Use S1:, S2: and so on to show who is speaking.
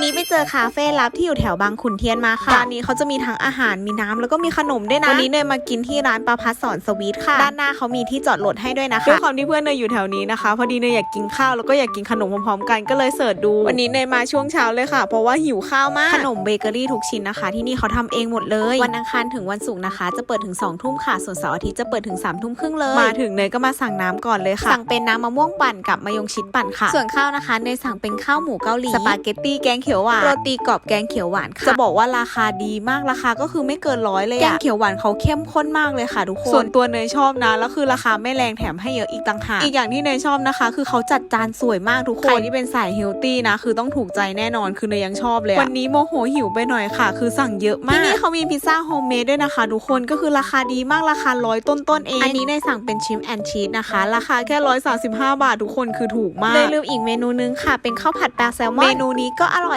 S1: วันนี้ไปเจอคาเฟ่ลับที่อยู่แถวบางขุนเทียนมาค่ะร้านนี้เขาจะมีทั้งอาหารมีน้ำแล้วก็มีขนมด้วยนะวันนี้เนยมากินที่ร้านประพัสสอนสวีทค่ะ ด้านหน้าเขามีที่จอดรถให้ด้วยนะคะด้วยความที่เพื่อนเนยอยู่แถวนี้นะคะพอดีเนยอยากกินข้าวแล้วก็อยากกินขนมพร้อมๆกันก็เลยเสิร์ชดู วันนี้เนยมาช่วงเช้าเลยค่ะ เพราะว่าหิวข้าวมากขนมเบเกอรี่ทุกชิ้นนะคะ ที่นี่เขาทำเองหมดเลย วันอังคารถึงวันศุกร์นะคะ จะเปิดถึง2องทุ่มค่ะส่วนเสาร์อาทิตย์จะเปิดถึง3ามทุ่มครึ่งเลยมาถึงเนยก็มาสั่งน้ำก่อนเลยค่ะสั่งเป็นน้ำมะม่วงปั่นกับมะยงชิดปั่นค่ะ ส่วนข้าวนะคะเนยสั่งเป็นข้าวหมูเกาหลีสปาเกตตี้แกงเขียวหวานโรตีกรอบแกงเขียวหวานค่ะจะบอกว่าราคาดีมากราคาก็คือไม่เกินร้อยเลยอะแกงเขียวหวานเขาเข้มข้นมากเลยค่ะทุกคนส่วนตัวเนยชอบนะแล้วคือราคาไม่แรงแถมให้เยอะอีกต่างหากอีกอย่างที่เนยชอบนะคะ คือเขาจัดจานสวยมากทุกคนใครที่เป็นสายเฮลตี้นะคือต้องถูกใจแน่นอนคือเนยยังชอบเลยอะวันนี้โมโหหิวไปหน่อยค่ะ คือสั่งเยอะมากที่นี่เขามีพิซซ่าโฮมเมดด้วยนะคะทุกคนก็คือราคาดีมากราคาร้อยต้นๆเองอันนี้เนยสั่งเป็นชิมแอนชีสนะคะ ราคาแค่ร้อยสาสิบห้าบาททุกคนคือถูกมากเลยลืมอีกเมนูนึงค่ะ เป็นข้าวผัดปลาแซลมอนเมนูนี้ก็อร่อย